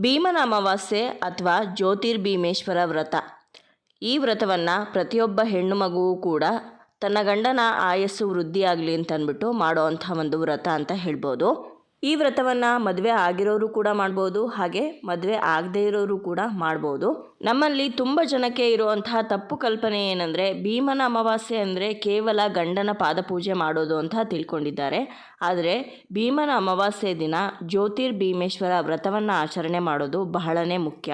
ಭೀಮನ ಅಮಾವಾಸ್ಯೆ ಅಥವಾ ಜ್ಯೋತಿರ್ಭೀಮೇಶ್ವರ ವ್ರತ. ಈ ವ್ರತವನ್ನು ಪ್ರತಿಯೊಬ್ಬ ಹೆಣ್ಣು ಮಗುವು ಕೂಡ ತನ್ನ ಗಂಡನ ಆಯಸ್ಸು ವೃದ್ಧಿಯಾಗಲಿ ಅಂತಂದ್ಬಿಟ್ಟು ಮಾಡೋ ಅಂಥ ಒಂದು ವ್ರತ ಅಂತ ಹೇಳ್ಬೋದು. ಈ ವ್ರತವನ್ನು ಮದುವೆ ಆಗಿರೋರು ಕೂಡ ಮಾಡ್ಬೋದು, ಹಾಗೆ ಮದುವೆ ಆಗದೇ ಇರೋರು ಕೂಡ ಮಾಡ್ಬೋದು. ನಮ್ಮಲ್ಲಿ ತುಂಬ ಜನಕ್ಕೆ ಇರುವಂತಹ ತಪ್ಪು ಕಲ್ಪನೆ ಏನಂದರೆ, ಭೀಮನ ಅಮಾವಾಸ್ಯೆ ಅಂದರೆ ಕೇವಲ ಗಂಡನ ಪಾದಪೂಜೆ ಮಾಡೋದು ಅಂತ ತಿಳ್ಕೊಂಡಿದ್ದಾರೆ. ಆದರೆ ಭೀಮನ ಅಮಾವಾಸ್ಯೆ ದಿನ ಜ್ಯೋತಿರ್ಭೀಮೇಶ್ವರ ವ್ರತವನ್ನು ಆಚರಣೆ ಮಾಡೋದು ಬಹಳನೇ ಮುಖ್ಯ.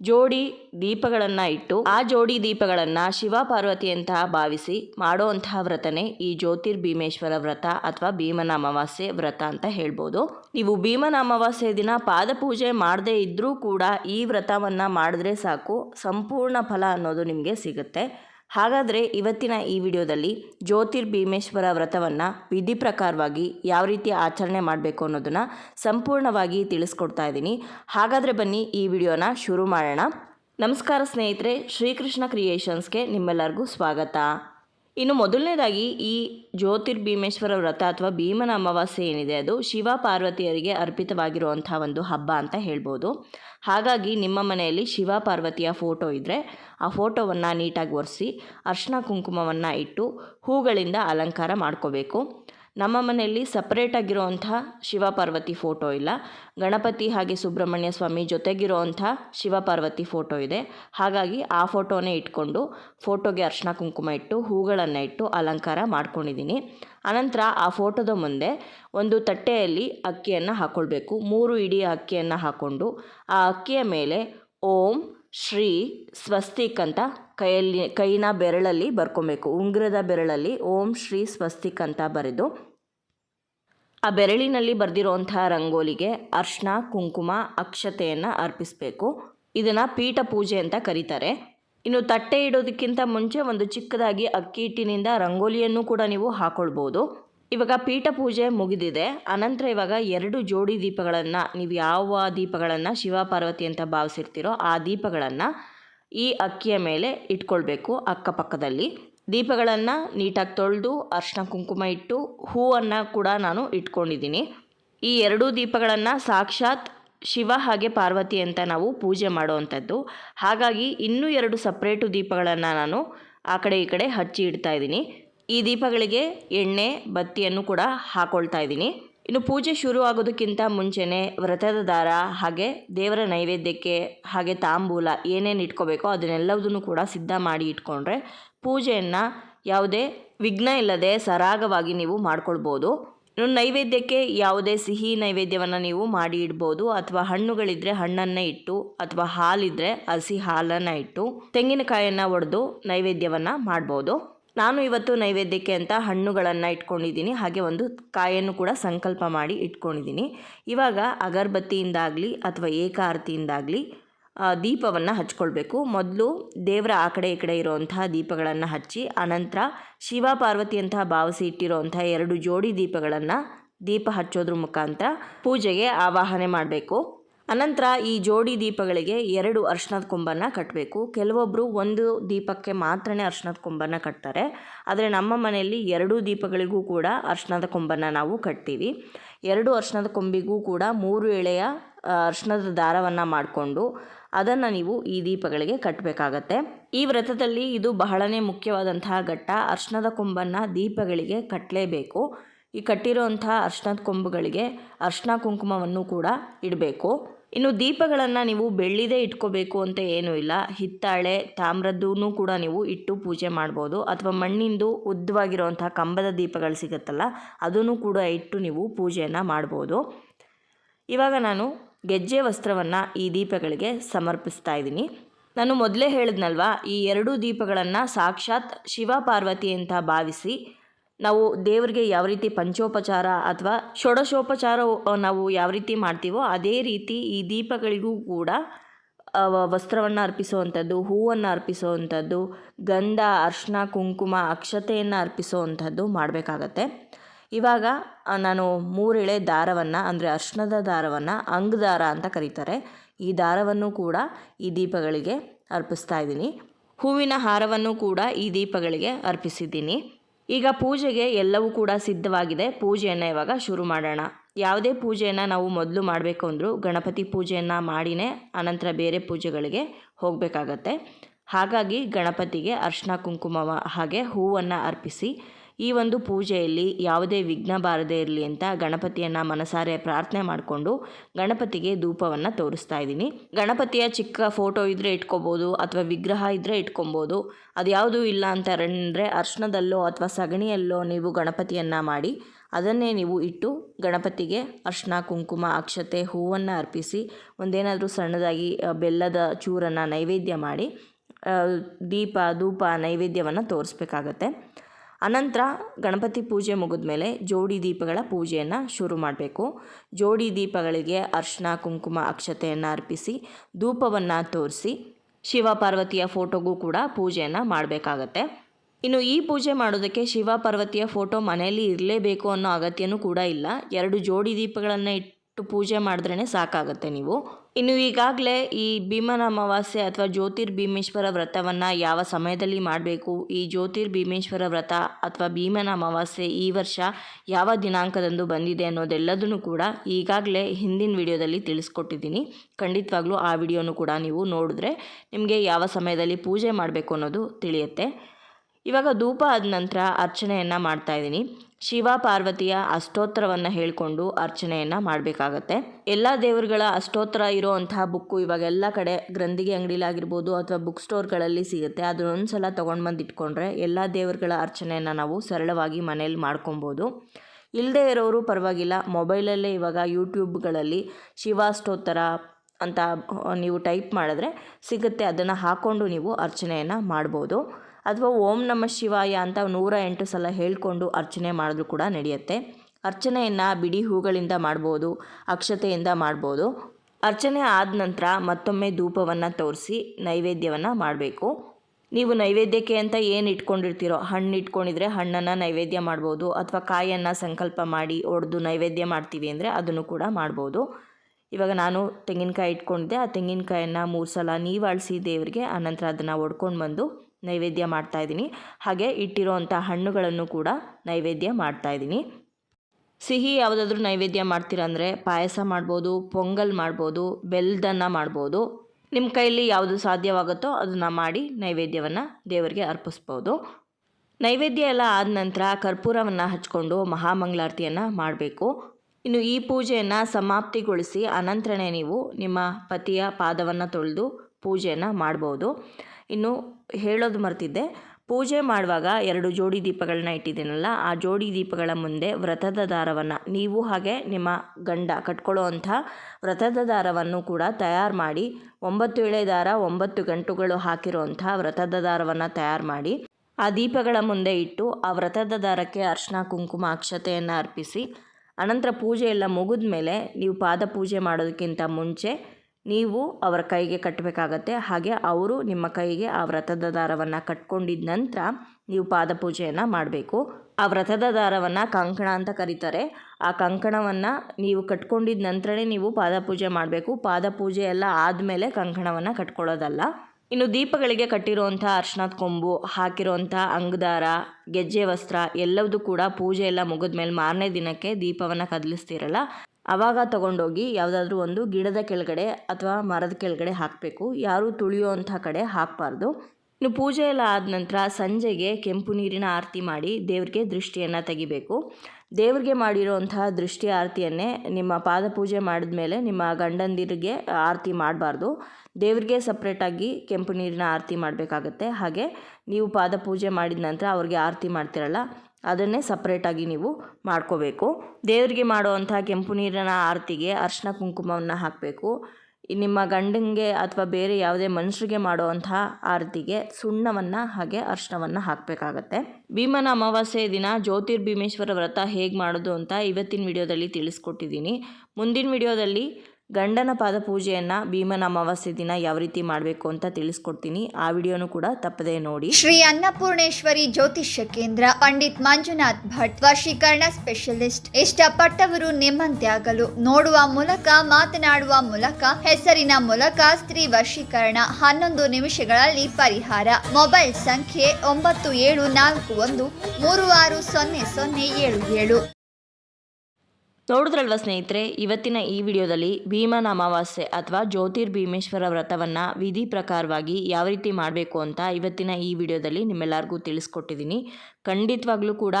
ಜೋಡಿ ದೀಪಗಳನ್ನು ಇಟ್ಟು ಆ ಜೋಡಿ ದೀಪಗಳನ್ನು ಶಿವ ಪಾರ್ವತಿ ಅಂತ ಭಾವಿಸಿ ಮಾಡುವಂತಹ ವ್ರತನೇ ಈ ಜ್ಯೋತಿರ್ಭೀಮೇಶ್ವರ ವ್ರತ ಅಥವಾ ಭೀಮನ ಅಮಾವಾಸ್ಯೆ ವ್ರತ ಅಂತ ಹೇಳ್ಬೋದು. ನೀವು ಭೀಮನ ಅಮಾವಾಸ್ಯೆ ದಿನ ಪಾದಪೂಜೆ ಮಾಡದೇ ಇದ್ದರೂ ಕೂಡ ಈ ವ್ರತವನ್ನು ಮಾಡಿದ್ರೆ ಸಾಕು. ಸಂಪೂರ್ಣ ಫಲ ಅನ್ನೋದು ನಿಮಗೆ ಸಿಗುತ್ತೆ. ಹಾಗಾದರೆ ಇವತ್ತಿನ ಈ ವಿಡಿಯೋದಲ್ಲಿ ಜ್ಯೋತಿರ್ಭೀಮೇಶ್ವರ ವ್ರತವನ್ನು ವಿಧಿ ಪ್ರಕಾರವಾಗಿ ಯಾವ ರೀತಿ ಆಚರಣೆ ಮಾಡಬೇಕು ಅನ್ನೋದನ್ನು ಸಂಪೂರ್ಣವಾಗಿ ತಿಳಿಸ್ಕೊಡ್ತಾ ಇದ್ದೀನಿ. ಹಾಗಾದರೆ ಬನ್ನಿ ಈ ವಿಡಿಯೋನ ಶುರು ಮಾಡೋಣ. ನಮಸ್ಕಾರ ಸ್ನೇಹಿತರೆ, ಶ್ರೀಕೃಷ್ಣ ಕ್ರಿಯೇಷನ್ಸ್ಗೆ ನಿಮ್ಮೆಲ್ಲರಿಗೂ ಸ್ವಾಗತ. ಇನ್ನು ಮೊದಲನೇದಾಗಿ ಈ ಜ್ಯೋತಿರ್ಭೀಮೇಶ್ವರ ವ್ರತ ಅಥವಾ ಭೀಮನ ಅಮಾವಾಸ್ಯೆ ಏನಿದೆ ಅದು ಶಿವ ಪಾರ್ವತಿಯರಿಗೆ ಅರ್ಪಿತವಾಗಿರುವಂಥ ಒಂದು ಹಬ್ಬ ಅಂತ ಹೇಳ್ಬೋದು. ಹಾಗಾಗಿ ನಿಮ್ಮ ಮನೆಯಲ್ಲಿ ಶಿವ ಪಾರ್ವತಿಯ ಫೋಟೋ ಇದ್ದರೆ ಆ ಫೋಟೋವನ್ನು ನೀಟಾಗಿ ಒರೆಸಿ ಅರ್ಶಿನ ಕುಂಕುಮವನ್ನು ಇಟ್ಟು ಹೂಗಳಿಂದ ಅಲಂಕಾರ ಮಾಡ್ಕೋಬೇಕು. ನಮ್ಮ ಮನೆಯಲ್ಲಿ ಸಪ್ರೇಟಾಗಿರೋವಂಥ ಶಿವ ಪಾರ್ವತಿ ಫೋಟೋ ಇಲ್ಲ. ಗಣಪತಿ ಹಾಗೆ ಸುಬ್ರಹ್ಮಣ್ಯ ಸ್ವಾಮಿ ಜೊತೆಗಿರುವಂಥ ಶಿವ ಪಾರ್ವತಿ ಫೋಟೋ ಇದೆ. ಹಾಗಾಗಿ ಆ ಫೋಟೋನೇ ಇಟ್ಕೊಂಡು ಫೋಟೋಗೆ ಅರ್ಶಿನ ಕುಂಕುಮ ಇಟ್ಟು, ಹೂಗಳನ್ನು ಇಟ್ಟು ಅಲಂಕಾರ ಮಾಡ್ಕೊಂಡಿದ್ದೀನಿ. ಅನಂತರ ಆ ಫೋಟೋದ ಮುಂದೆ ಒಂದು ತಟ್ಟೆಯಲ್ಲಿ ಅಕ್ಕಿಯನ್ನು ಹಾಕ್ಕೊಳ್ಬೇಕು ಮೂರು ಇಡೀ ಅಕ್ಕಿಯನ್ನು ಹಾಕ್ಕೊಂಡು ಆ ಅಕ್ಕಿಯ ಮೇಲೆ ಓಂ ಶ್ರೀ ಸ್ವಸ್ತಿಕ್ ಅಂತ ಕೈಯಲ್ಲಿ, ಕೈನ ಬೆರಳಲ್ಲಿ ಬರ್ಕೊಬೇಕು. ಉಂಗುರದ ಬೆರಳಲ್ಲಿ ಓಂ ಶ್ರೀ ಸ್ವಸ್ತಿಕ್ ಅಂತ ಬರೆದು, ಆ ಬೆರಳಿನಲ್ಲಿ ಬರೆದಿರುವಂತಹ ರಂಗೋಲಿಗೆ ಅರ್ಶನ, ಕುಂಕುಮ, ಅಕ್ಷತೆಯನ್ನು ಅರ್ಪಿಸಬೇಕು. ಇದನ್ನು ಪೀಠ ಪೂಜೆ ಅಂತ ಕರೀತಾರೆ. ಇನ್ನು ತಟ್ಟೆ ಇಡೋದಕ್ಕಿಂತ ಮುಂಚೆ ಒಂದು ಚಿಕ್ಕದಾಗಿ ಅಕ್ಕಿ ಹಿಟ್ಟಿನಿಂದ ರಂಗೋಲಿಯನ್ನು ಕೂಡ ನೀವು ಹಾಕೊಳ್ಬೋದು. ಇವಾಗ ಪೀಠ ಪೂಜೆ ಮುಗಿದಿದೆ. ಅನಂತರ ಇವಾಗ ಎರಡು ಜೋಡಿ ದೀಪಗಳನ್ನು ನೀವು ಯಾವ ದೀಪಗಳನ್ನು ಶಿವ ಪಾರ್ವತಿ ಅಂತ ಭಾವಿಸಿರ್ತೀರೋ ಆ ದೀಪಗಳನ್ನು ಈ ಅಕ್ಕಿಯ ಮೇಲೆ ಇಟ್ಕೊಳ್ಬೇಕು ಅಕ್ಕಪಕ್ಕದಲ್ಲಿ ದೀಪಗಳನ್ನು ನೀಟಾಗಿ ತೊಳೆದು ಅರ್ಶಿನ ಕುಂಕುಮ ಇಟ್ಟು ಹೂವನ್ನು ಕೂಡ ನಾನು ಇಟ್ಕೊಂಡಿದ್ದೀನಿ. ಈ ಎರಡೂ ದೀಪಗಳನ್ನು ಸಾಕ್ಷಾತ್ ಶಿವ ಹಾಗೆ ಪಾರ್ವತಿ ಅಂತ ನಾವು ಪೂಜೆ ಮಾಡುವಂಥದ್ದು. ಹಾಗಾಗಿ ಇನ್ನೂ ಎರಡು ಸಪ್ರೇಟು ದೀಪಗಳನ್ನು ನಾನು ಆ ಕಡೆ ಈ ಕಡೆ ಹಚ್ಚಿ ಇಡ್ತಾ ಇದ್ದೀನಿ. ಈ ದೀಪಗಳಿಗೆ ಎಣ್ಣೆ, ಬತ್ತಿಯನ್ನು ಕೂಡ ಹಾಕೊಳ್ತಾ ಇದ್ದೀನಿ. ಇನ್ನು ಪೂಜೆ ಶುರು ಆಗೋದಕ್ಕಿಂತ ಮುಂಚೆನೇ ವ್ರತದ ದಾರ, ಹಾಗೆ ದೇವರ ನೈವೇದ್ಯಕ್ಕೆ, ಹಾಗೆ ತಾಂಬೂಲ ಏನೇನು ಇಟ್ಕೋಬೇಕೋ ಅದನ್ನೆಲ್ಲದನ್ನು ಕೂಡ ಸಿದ್ಧ ಮಾಡಿ ಇಟ್ಕೊಂಡ್ರೆ ಪೂಜೆಯನ್ನು ಯಾವುದೇ ವಿಘ್ನ ಇಲ್ಲದೆ ಸರಾಗವಾಗಿ ನೀವು ಮಾಡ್ಕೊಳ್ಬೋದು. ಇನ್ನು ನೈವೇದ್ಯಕ್ಕೆ ಯಾವುದೇ ಸಿಹಿ ನೈವೇದ್ಯವನ್ನು ನೀವು ಮಾಡಿ ಇಡ್ಬೋದು, ಅಥವಾ ಹಣ್ಣುಗಳಿದ್ದರೆ ಹಣ್ಣನ್ನು ಇಟ್ಟು, ಅಥವಾ ಹಾಲಿದ್ದರೆ ಹಸಿ ಹಾಲನ್ನು ಇಟ್ಟು ತೆಂಗಿನಕಾಯನ್ನು ಒಡೆದು ನೈವೇದ್ಯವನ್ನು ಮಾಡ್ಬೋದು. ನಾನು ಇವತ್ತು ನೈವೇದ್ಯಕ್ಕೆ ಅಂತ ಹಣ್ಣುಗಳನ್ನು ಇಟ್ಕೊಂಡಿದ್ದೀನಿ. ಹಾಗೆ ಒಂದು ಕಾಯನ್ನು ಕೂಡ ಸಂಕಲ್ಪ ಮಾಡಿ ಇಟ್ಕೊಂಡಿದ್ದೀನಿ. ಇವಾಗ ಅಗರಬತ್ತಿಯಿಂದಾಗಲಿ ಅಥವಾ ಏಕಾರತಿಯಿಂದಾಗಲಿ ದೀಪವನ್ನು ಹಚ್ಕೊಳ್ಬೇಕು. ಮೊದಲು ದೇವರ ಆ ಕಡೆ ಈ ಕಡೆ ಇರುವಂತಹ ದೀಪಗಳನ್ನು ಹಚ್ಚಿ, ಅನಂತರ ಶಿವ ಪಾರ್ವತಿಯಂತಹ ಭಾವಿಸಿ ಇಟ್ಟಿರುವಂತಹ ಎರಡು ಜೋಡಿ ದೀಪಗಳನ್ನು ದೀಪ ಹಚ್ಚೋದ್ರ ಮುಖಾಂತರ ಪೂಜೆಗೆ ಆವಾಹನೆ ಮಾಡಬೇಕು. ಅನಂತರ ಈ ಜೋಡಿ ದೀಪಗಳಿಗೆ ಎರಡು ಅರ್ಶನದ ಕೊಂಬನ್ನ ಕಟ್ಟಬೇಕು ಕೆಲವೊಬ್ಬರು ಒಂದು ದೀಪಕ್ಕೆ ಮಾತ್ರನೇ ಅರ್ಶನದ ಕೊಂಬನ್ನ ಕಟ್ತಾರೆ. ಆದರೆ ನಮ್ಮ ಮನೆಯಲ್ಲಿ ಎರಡೂ ದೀಪಗಳಿಗೂ ಕೂಡ ಅರ್ಶನದ ಕೊಂಬನ್ನ ನಾವು ಕಟ್ತೀವಿ. ಎರಡು ಅರ್ಶನದ ಕೊಂಬಿಗೂ ಕೂಡ ಮೂರು ಎಳೆಯ ಅರ್ಶನದ ದಾರವನ್ನು ಮಾಡಿಕೊಂಡು ಅದನ್ನು ನೀವು ಈ ದೀಪಗಳಿಗೆ ಕಟ್ಟಬೇಕಾಗತ್ತೆ ಈ ವ್ರತದಲ್ಲಿ ಇದು ಬಹಳನೇ ಮುಖ್ಯವಾದಂತಹ ಘಟ್ಟ. ಅರ್ಶನದ ಕೊಂಬನ್ನು ದೀಪಗಳಿಗೆ ಕಟ್ಟಲೇಬೇಕು ಈ ಕಟ್ಟಿರೋಂಥ ಅರ್ಶನದ ಕೊಂಬುಗಳಿಗೆ ಅರ್ಶನ ಕುಂಕುಮವನ್ನು ಕೂಡ ಇಡಬೇಕು. ಇನ್ನು ದೀಪಗಳನ್ನು ನೀವು ಬೆಳ್ಳಿದೆ ಇಟ್ಕೋಬೇಕು ಅಂತ ಏನೂ ಇಲ್ಲ. ಹಿತ್ತಾಳೆ ತಾಮ್ರದ್ದು ಕೂಡ ನೀವು ಇಟ್ಟು ಪೂಜೆ ಮಾಡ್ಬೋದು. ಅಥವಾ ಮಣ್ಣಿಂದು ಉದ್ದವಾಗಿರುವಂತಹ ಕಂಬದ ದೀಪಗಳು ಸಿಗುತ್ತಲ್ಲ, ಅದನ್ನು ಕೂಡ ಇಟ್ಟು ನೀವು ಪೂಜೆಯನ್ನು ಮಾಡ್ಬೋದು. ಇವಾಗ ನಾನು ಗೆಜ್ಜೆ ವಸ್ತ್ರವನ್ನು ಈ ದೀಪಗಳಿಗೆ ಸಮರ್ಪಿಸ್ತಾ ಇದ್ದೀನಿ. ನಾನು ಮೊದಲೇ ಹೇಳಿದ್ನಲ್ವಾ, ಈ ಎರಡೂ ದೀಪಗಳನ್ನು ಸಾಕ್ಷಾತ್ ಶಿವ ಪಾರ್ವತಿ ಅಂತ ಭಾವಿಸಿ ನಾವು ದೇವರಿಗೆ ಯಾವ ರೀತಿ ಪಂಚೋಪಚಾರ ಅಥವಾ ಷೋಡಶೋಪಚಾರ ನಾವು ಯಾವ ರೀತಿ ಮಾಡ್ತೀವೋ ಅದೇ ರೀತಿ ಈ ದೀಪಗಳಿಗೂ ಕೂಡ ವಸ್ತ್ರವನ್ನು ಅರ್ಪಿಸುವಂಥದ್ದು, ಹೂವನ್ನು ಅರ್ಪಿಸುವಂಥದ್ದು, ಗಂಧ, ಅರ್ಶನ, ಕುಂಕುಮ, ಅಕ್ಷತೆಯನ್ನು ಅರ್ಪಿಸುವಂಥದ್ದು ಮಾಡಬೇಕಾಗತ್ತೆ. ಇವಾಗ ನಾನು ಮೂರೆಳೆ ದಾರವನ್ನು, ಅಂದರೆ ಅರ್ಶಿನದ ದಾರವನ್ನು ಅಂಗದಾರ ಅಂತ ಕರೀತಾರೆ. ಈ ದಾರವನ್ನು ಕೂಡ ಈ ದೀಪಗಳಿಗೆ ಅರ್ಪಿಸ್ತಾ ಇದ್ದೀನಿ. ಹೂವಿನ ಹಾರವನ್ನು ಕೂಡ ಈ ದೀಪಗಳಿಗೆ ಅರ್ಪಿಸಿದ್ದೀನಿ. ಈಗ ಪೂಜೆಗೆ ಎಲ್ಲವೂ ಕೂಡ ಸಿದ್ಧವಾಗಿದೆ. ಪೂಜೆಯನ್ನು ಇವಾಗ ಶುರು ಮಾಡೋಣ. ಯಾವುದೇ ಪೂಜೆಯನ್ನು ನಾವು ಮೊದಲು ಮಾಡಬೇಕು ಅಂದರೂ ಗಣಪತಿ ಪೂಜೆಯನ್ನು ಮಾಡಿನೇ ಆನಂತರ ಬೇರೆ ಪೂಜೆಗಳಿಗೆ ಹೋಗಬೇಕಾಗತ್ತೆ. ಹಾಗಾಗಿ ಗಣಪತಿಗೆ ಅರ್ಶಿನ ಕುಂಕುಮ ಹಾಗೆ ಹೂವನ್ನು ಅರ್ಪಿಸಿ ಈ ಒಂದು ಪೂಜೆಯಲ್ಲಿ ಯಾವುದೇ ವಿಘ್ನ ಬಾರದೇ ಇರಲಿ ಅಂತ ಗಣಪತಿಯನ್ನು ಮನಸಾರೆ ಪ್ರಾರ್ಥನೆ ಮಾಡಿಕೊಂಡು ಗಣಪತಿಗೆ ಧೂಪವನ್ನು ತೋರಿಸ್ತಾ ಇದ್ದೀನಿ. ಗಣಪತಿಯ ಚಿಕ್ಕ ಫೋಟೋ ಇದ್ದರೆ ಇಟ್ಕೋಬೋದು ಅಥವಾ ವಿಗ್ರಹ ಇದ್ದರೆ ಇಟ್ಕೊಬೋದು. ಅದು ಯಾವುದೂ ಇಲ್ಲ ಅಂತ ಅಂದರೆ ಅರ್ಶನದಲ್ಲೋ ಅಥವಾ ಸಗಣಿಯಲ್ಲೋ ನೀವು ಗಣಪತಿಯನ್ನು ಮಾಡಿ ಅದನ್ನೇ ನೀವು ಇಟ್ಟು ಗಣಪತಿಗೆ ಅರ್ಶನ, ಕುಂಕುಮ, ಅಕ್ಷತೆ, ಹೂವನ್ನು ಅರ್ಪಿಸಿ ಒಂದೇನಾದರೂ ಸಣ್ಣದಾಗಿ ಬೆಲ್ಲದ ಚೂರನ್ನು ನೈವೇದ್ಯ ಮಾಡಿ ದೀಪ, ಧೂಪ, ನೈವೇದ್ಯವನ್ನು ತೋರಿಸ್ಬೇಕಾಗತ್ತೆ. ಅನಂತರ ಗಣಪತಿ ಪೂಜೆ ಮುಗಿದ ಮೇಲೆ ಜೋಡಿ ದೀಪಗಳ ಪೂಜೆಯನ್ನು ಶುರು ಮಾಡಬೇಕು. ಜೋಡಿ ದೀಪಗಳಿಗೆ ಅರ್ಶನ, ಕುಂಕುಮ, ಅಕ್ಷತೆಯನ್ನು ಅರ್ಪಿಸಿ, ಧೂಪವನ್ನು ತೋರಿಸಿ, ಶಿವ ಪಾರ್ವತಿಯ ಫೋಟೋಗೂ ಕೂಡ ಪೂಜೆಯನ್ನು ಮಾಡಬೇಕಾಗತ್ತೆ. ಇನ್ನು ಈ ಪೂಜೆ ಮಾಡೋದಕ್ಕೆ ಶಿವ ಪಾರ್ವತಿಯ ಫೋಟೋ ಮನೆಯಲ್ಲಿ ಇರಲೇಬೇಕು ಅನ್ನೋ ಅಗತ್ಯನೂ ಕೂಡ ಇಲ್ಲ. ಎರಡು ಜೋಡಿ ದೀಪಗಳನ್ನು ಇಟ್ಟು ಪೂಜೆ ಮಾಡಿದ್ರೇ ಸಾಕಾಗತ್ತೆ ನೀವು. ಇನ್ನು ಈಗಾಗಲೇ ಈ ಭೀಮನ ಅಮಾವಾಸ್ಯೆ ಅಥವಾ ಜ್ಯೋತಿರ್ಭೀಮೇಶ್ವರ ವ್ರತವನ್ನು ಯಾವ ಸಮಯದಲ್ಲಿ ಮಾಡಬೇಕು? ಈ ಜ್ಯೋತಿರ್ಭೀಮೇಶ್ವರ ವ್ರತ ಅಥವಾ ಭೀಮನ ಅಮಾವಾಸ್ಯೆ ಈ ವರ್ಷ ಯಾವ ದಿನಾಂಕದಂದು ಬಂದಿದೆ ಅನ್ನೋದೆಲ್ಲದನ್ನು ಕೂಡ ಈಗಾಗಲೇ ಹಿಂದಿನ ವಿಡಿಯೋದಲ್ಲಿ ತಿಳಿಸ್ಕೊಟ್ಟಿದ್ದೀನಿ. ಖಂಡಿತವಾಗ್ಲೂ ಆ ವಿಡಿಯೋನು ಕೂಡ ನೀವು ನೋಡಿದ್ರೆ ನಿಮಗೆ ಯಾವ ಸಮಯದಲ್ಲಿ ಪೂಜೆ ಮಾಡಬೇಕು ಅನ್ನೋದು ತಿಳಿಯುತ್ತೆ. ಇವಾಗ ಧೂಪ ಆದ ನಂತರ ಅರ್ಚನೆಯನ್ನು ಮಾಡ್ತಾ ಇದ್ದೀನಿ. ಶಿವ ಪಾರ್ವತಿಯ ಅಷ್ಟೋತ್ತರವನ್ನು ಹೇಳಿಕೊಂಡು ಅರ್ಚನೆಯನ್ನು ಮಾಡಬೇಕಾಗತ್ತೆ. ಎಲ್ಲ ದೇವರುಗಳ ಅಷ್ಟೋತ್ತರ ಇರೋವಂತಹ ಬುಕ್ಕು ಇವಾಗ ಎಲ್ಲ ಕಡೆ ಗ್ರಂಥಿಗೆ ಅಂಗಡಿಲಾಗಿರ್ಬೋದು ಅಥವಾ ಬುಕ್ ಸ್ಟೋರ್ಗಳಲ್ಲಿ ಸಿಗುತ್ತೆ. ಅದನ್ನೊಂದು ಸಲ ತೊಗೊಂಡು ಬಂದು ಇಟ್ಕೊಂಡ್ರೆ ಎಲ್ಲ ದೇವರುಗಳ ಅರ್ಚನೆಯನ್ನು ನಾವು ಸರಳವಾಗಿ ಮನೇಲಿ ಮಾಡ್ಕೊಬೋದು. ಇಲ್ಲದೇ ಇರೋರು ಪರವಾಗಿಲ್ಲ. ಮೊಬೈಲಲ್ಲೇ ಇವಾಗ ಯೂಟ್ಯೂಬ್ಗಳಲ್ಲಿ ಶಿವಾಷ್ಟೋತ್ತರ ಅಂತ ನೀವು ಟೈಪ್ ಮಾಡಿದ್ರೆ ಸಿಗುತ್ತೆ. ಅದನ್ನು ಹಾಕ್ಕೊಂಡು ನೀವು ಅರ್ಚನೆಯನ್ನು ಮಾಡ್ಬೋದು. ಅಥವಾ ಓಂ ನಮ ಶಿವಾಯ ಅಂತ ನೂರ ಎಂಟು ಸಲ ಹೇಳಿಕೊಂಡು ಅರ್ಚನೆ ಮಾಡಿದ್ರೂ ಕೂಡ ನಡೆಯುತ್ತೆ. ಅರ್ಚನೆಯನ್ನು ಬಿಡಿ ಹೂಗಳಿಂದ ಮಾಡ್ಬೋದು, ಅಕ್ಷತೆಯಿಂದ ಮಾಡ್ಬೋದು. ಅರ್ಚನೆ ಆದ ನಂತರ ಮತ್ತೊಮ್ಮೆ ಧೂಪವನ್ನು ತೋರಿಸಿ ನೈವೇದ್ಯವನ್ನು ಮಾಡಬೇಕು. ನೀವು ನೈವೇದ್ಯಕ್ಕೆ ಅಂತ ಏನು ಇಟ್ಕೊಂಡಿರ್ತೀರೋ, ಹಣ್ಣು ಇಟ್ಕೊಂಡಿದ್ರೆ ಹಣ್ಣನ್ನು ನೈವೇದ್ಯ ಮಾಡ್ಬೋದು ಅಥವಾ ಕಾಯನ್ನು ಸಂಕಲ್ಪ ಮಾಡಿ ಒಡೆದು ನೈವೇದ್ಯ ಮಾಡ್ತೀವಿ ಅಂದರೆ ಅದನ್ನು ಕೂಡ ಮಾಡ್ಬೋದು. ಇವಾಗ ನಾನು ತೆಂಗಿನಕಾಯಿ ಇಟ್ಕೊಂಡಿದ್ದೆ, ಆ ತೆಂಗಿನಕಾಯನ್ನು ಮೂರು ಸಲ ನೀವಾಳಿಸಿ ದೇವರಿಗೆ, ಆನಂತರ ಅದನ್ನು ಒಡ್ಕೊಂಡು ಬಂದು ನೈವೇದ್ಯ ಮಾಡ್ತಾ ಇದ್ದೀನಿ. ಹಾಗೆ ಇಟ್ಟಿರೋವಂಥ ಹಣ್ಣುಗಳನ್ನು ಕೂಡ ನೈವೇದ್ಯ ಮಾಡ್ತಾ ಇದ್ದೀನಿ. ಸಿಹಿ ಯಾವುದಾದ್ರೂ ನೈವೇದ್ಯ ಮಾಡ್ತೀರಂದರೆ ಪಾಯಸ ಮಾಡ್ಬೋದು, ಪೊಂಗಲ್ ಮಾಡ್ಬೋದು ಬೆಲ್ಲದನ್ನ ಮಾಡ್ಬೋದು. ನಿಮ್ಮ ಕೈಯಲ್ಲಿ ಯಾವುದು ಸಾಧ್ಯವಾಗುತ್ತೋ ಅದನ್ನು ಮಾಡಿ ನೈವೇದ್ಯವನ್ನು ದೇವರಿಗೆ ಅರ್ಪಿಸ್ಬೋದು. ನೈವೇದ್ಯ ಎಲ್ಲ ಆದ ನಂತರ ಕರ್ಪೂರವನ್ನು ಹಚ್ಕೊಂಡು ಮಹಾಮಂಗಳಾರತಿಯನ್ನು ಮಾಡಬೇಕು. ಇನ್ನು ಈ ಪೂಜೆಯನ್ನು ಸಮಾಪ್ತಿಗೊಳಿಸಿ ಅನಂತರನೇ ನೀವು ನಿಮ್ಮ ಪತಿಯ ಪಾದವನ್ನು ತೊಳೆದು ಪೂಜೆಯನ್ನು ಮಾಡ್ಬೋದು. ಇನ್ನು ಹೇಳೋದು ಮರ್ತಿದ್ದೆ, ಪೂಜೆ ಮಾಡುವಾಗ ಎರಡು ಜೋಡಿ ದೀಪಗಳನ್ನ ಇಟ್ಟಿದ್ದೀನಲ್ಲ, ಆ ಜೋಡಿ ದೀಪಗಳ ಮುಂದೆ ವ್ರತದ ದಾರವನ್ನು, ನೀವು ಹಾಗೆ ನಿಮ್ಮ ಗಂಡ ಕಟ್ಕೊಳ್ಳೋ ಅಂಥ ವ್ರತದ ದಾರವನ್ನು ಕೂಡ ತಯಾರು ಮಾಡಿ, ಒಂಬತ್ತು ಎಳೆ ದಾರ, ಒಂಬತ್ತು ಗಂಟುಗಳು ಹಾಕಿರುವಂಥ ವ್ರತದ ದಾರವನ್ನು ತಯಾರು ಮಾಡಿ, ಆ ದೀಪಗಳ ಮುಂದೆ ಇಟ್ಟು ಆ ವ್ರತದ ದಾರಕ್ಕೆ ಅರ್ಶನ, ಕುಂಕುಮ, ಅಕ್ಷತೆಯನ್ನು ಅರ್ಪಿಸಿ, ಅನಂತರ ಪೂಜೆ ಎಲ್ಲ ಮುಗಿದ ಮೇಲೆ ನೀವು ಪಾದ ಪೂಜೆ ಮಾಡೋದಕ್ಕಿಂತ ಮುಂಚೆ ನೀವು ಅವರ ಕೈಗೆ ಕಟ್ಟಬೇಕಾಗತ್ತೆ. ಹಾಗೆ ಅವರು ನಿಮ್ಮ ಕೈಗೆ ಆ ವ್ರತದ ದಾರವನ್ನು ಕಟ್ಕೊಂಡಿದ್ದ ನಂತರ ನೀವು ಪಾದ ಪೂಜೆಯನ್ನು ಮಾಡಬೇಕು. ಆ ವ್ರತದ ದಾರವನ್ನು ಕಂಕಣ ಅಂತ ಕರೀತಾರೆ. ಆ ಕಂಕಣವನ್ನು ನೀವು ಕಟ್ಕೊಂಡಿದ್ದ ನಂತರನೇ ನೀವು ಪಾದಪೂಜೆ ಮಾಡಬೇಕು. ಪಾದ ಪೂಜೆ ಎಲ್ಲ ಆದಮೇಲೆ ಕಂಕಣವನ್ನು ಕಟ್ಕೊಳ್ಳೋದಲ್ಲ. ಇನ್ನು ದೀಪಗಳಿಗೆ ಕಟ್ಟಿರುವಂಥ ಅರ್ಶನದ ಕೊಂಬು, ಹಾಕಿರುವಂಥ ಅಂಗದಾರ, ಗೆಜ್ಜೆ ವಸ್ತ್ರ ಎಲ್ಲವೂ ಕೂಡ ಪೂಜೆ ಎಲ್ಲ ಮುಗಿದ್ಮೇಲೆ ಮಾರನೇ ದಿನಕ್ಕೆ ದೀಪವನ್ನು ಕದಲಿಸ್ತೀರಲ್ಲ. ಆವಾಗ ತಗೊಂಡೋಗಿ ಯಾವುದಾದ್ರೂ ಒಂದು ಗಿಡದ ಕೆಳಗಡೆ ಅಥವಾ ಮರದ ಕೆಳಗಡೆ ಹಾಕಬೇಕು. ಯಾರೂ ತುಳಿಯೋವಂಥ ಕಡೆ ಹಾಕಬಾರ್ದು. ಇನ್ನು ಪೂಜೆ ಎಲ್ಲ ಆದ ನಂತರ ಸಂಜೆಗೆ ಕೆಂಪು ನೀರಿನ ಆರತಿ ಮಾಡಿ ದೇವ್ರಿಗೆ ದೃಷ್ಟಿಯನ್ನು ತೆಗಿಬೇಕು. ದೇವ್ರಿಗೆ ಮಾಡಿರೋಂತಹ ದೃಷ್ಟಿ ಆರತಿಯನ್ನೇ ನಿಮ್ಮ ಪಾದ ಪೂಜೆ ಮಾಡಿದ ಮೇಲೆ ನಿಮ್ಮ ಗಂಡಂದಿರಿಗೆ ಆರತಿ ಮಾಡಬಾರ್ದು. ದೇವ್ರಿಗೆ ಸಪ್ರೇಟಾಗಿ ಕೆಂಪು ನೀರಿನ ಆರತಿ ಮಾಡಬೇಕಾಗತ್ತೆ. ಹಾಗೆ ನೀವು ಪಾದ ಪೂಜೆ ಮಾಡಿದ ನಂತರ ಅವ್ರಿಗೆ ಆರತಿ ಮಾಡ್ತಿರಲ್ಲ ಅದನ್ನೇ ಸಪ್ರೇಟಾಗಿ ನೀವು ಮಾಡ್ಕೋಬೇಕು. ದೇವರಿಗೆ ಮಾಡುವಂಥ ಕೆಂಪು ನೀರಿನ ಆರತಿಗೆ ಅರ್ಶಿನ ಕುಂಕುಮವನ್ನು ಹಾಕಬೇಕು. ನಿಮ್ಮ ಗಂಡಂಗೆ ಅಥವಾ ಬೇರೆ ಯಾವುದೇ ಮನುಷ್ಯರಿಗೆ ಮಾಡುವಂಥ ಆರತಿಗೆ ಸುಣ್ಣವನ್ನು ಹಾಗೆ ಅರ್ಶಿನವನ್ನು ಹಾಕಬೇಕಾಗತ್ತೆ. ಭೀಮನ ಅಮಾವಾಸ್ಯೆ ದಿನ ಜ್ಯೋತಿರ್ಭೀಮೇಶ್ವರ ವ್ರತ ಹೇಗೆ ಮಾಡೋದು ಅಂತ ಇವತ್ತಿನ ವಿಡಿಯೋದಲ್ಲಿ ತಿಳಿಸ್ಕೊಟ್ಟಿದ್ದೀನಿ. ಮುಂದಿನ ವಿಡಿಯೋದಲ್ಲಿ ಗಂಡನ ಪಾದ ಪೂಜೆಯನ್ನು ಭೀಮನ ಅಮಾವಾಸ್ಯೆ ದಿನ ಯಾವ ರೀತಿ ಮಾಡಬೇಕು ಅಂತ ತಿಳಿಸ್ಕೊಡ್ತೀನಿ. ಆ ವಿಡಿಯೋನು ಕೂಡ ತಪ್ಪದೆ ನೋಡಿ. ಶ್ರೀ ಅನ್ನಪೂರ್ಣೇಶ್ವರಿ ಜ್ಯೋತಿಷ್ಯ ಕೇಂದ್ರ ಪಂಡಿತ್ ಮಂಜುನಾಥ್ ಭಟ್ ವಶೀಕರಣ ಸ್ಪೆಷಲಿಸ್ಟ್. ಇಷ್ಟಪಟ್ಟವರು ನಿಮ್ಮಂತೆ ಆಗಲು ನೋಡುವ ಮೂಲಕ, ಮಾತನಾಡುವ ಮೂಲಕ, ಹೆಸರಿನ ಮೂಲಕ ಸ್ತ್ರೀ ವಶೀಕರಣ ಹನ್ನೊಂದು ನಿಮಿಷಗಳಲ್ಲಿ ಪರಿಹಾರ. ಮೊಬೈಲ್ ಸಂಖ್ಯೆ ಒಂಬತ್ತು ಏಳು ನಾಲ್ಕು ಒಂದು ಮೂರು ಆರು ಸೊನ್ನೆ ಸೊನ್ನೆ ಏಳು ಏಳು. ನೋಡಿದ್ರಲ್ವ ಸ್ನೇಹಿತರೆ, ಇವತ್ತಿನ ಈ ವಿಡಿಯೋದಲ್ಲಿ ಭೀಮನ ಅಮಾವಾಸ್ಯೆ ಅಥವಾ ಜ್ಯೋತಿರ್ಭೀಮೇಶ್ವರ ವ್ರತವನ್ನು ವಿಧಿ ಪ್ರಕಾರವಾಗಿ ಯಾವ ರೀತಿ ಮಾಡಬೇಕು ಅಂತ ಇವತ್ತಿನ ಈ ವಿಡಿಯೋದಲ್ಲಿ ನಿಮ್ಮೆಲ್ಲರಿಗೂ ತಿಳಿಸ್ಕೊಟ್ಟಿದ್ದೀನಿ. ಖಂಡಿತವಾಗ್ಲೂ ಕೂಡ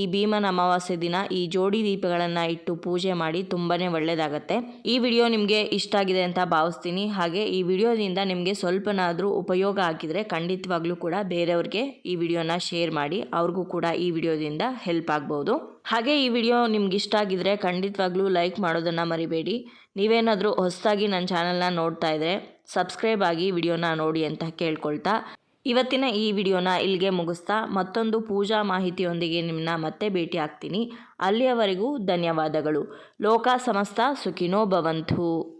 ಈ ಭೀಮನ ಅಮಾವಾಸ್ಯೆ ದಿನ ಈ ಜೋಡಿ ದೀಪಗಳನ್ನು ಇಟ್ಟು ಪೂಜೆ ಮಾಡಿ ತುಂಬಾ ಒಳ್ಳೆಯದಾಗತ್ತೆ ಈ ವಿಡಿಯೋ ನಿಮಗೆ ಇಷ್ಟ ಆಗಿದೆ ಅಂತ ಭಾವಿಸ್ತೀನಿ. ಹಾಗೆ ಈ ವಿಡಿಯೋದಿಂದ ನಿಮಗೆ ಸ್ವಲ್ಪನಾದರೂ ಉಪಯೋಗ ಆಗಿದ್ರೆ ಖಂಡಿತವಾಗ್ಲೂ ಕೂಡ ಬೇರೆಯವ್ರಿಗೆ ಈ ವಿಡಿಯೋನ ಶೇರ್ ಮಾಡಿ ಅವ್ರಿಗೂ ಕೂಡ ಈ ವಿಡಿಯೋದಿಂದ ಹೆಲ್ಪ್ ಆಗ್ಬೋದು. ಹಾಗೆ ಈ ವಿಡಿಯೋ ನಿಮ್ಗೆ ಇಷ್ಟ ಆಗಿದ್ರೆ ಖಂಡಿತವಾಗ್ಲೂ ಲೈಕ್ ಮಾಡೋದನ್ನು ಮರಿಬೇಡಿ. ನೀವೇನಾದರೂ ಹೊಸದಾಗಿ ನನ್ನ ಚಾನಲ್ನ ನೋಡ್ತಾ ಇದ್ದರೆ ಸಬ್ಸ್ಕ್ರೈಬ್ ಆಗಿ ವಿಡಿಯೋನ ನೋಡಿ ಅಂತ ಕೇಳ್ಕೊಳ್ತಾ. ಇವತ್ತಿನ ಈ ವಿಡಿಯೋನ ಇಲ್ಲಿಗೆ ಮುಗಿಸ್ತಾ ಮತ್ತೊಂದು ಪೂಜಾ ಮಾಹಿತಿಯೊಂದಿಗೆ ನಿಮ್ಮನ್ನ ಮತ್ತೆ ಭೇಟಿ ಆಗ್ತೀನಿ. ಅಲ್ಲಿಯವರೆಗೂ ಧನ್ಯವಾದಗಳು. ಲೋಕ ಸಮಸ್ತ ಸುಖಿನೋ ಭವಂತು.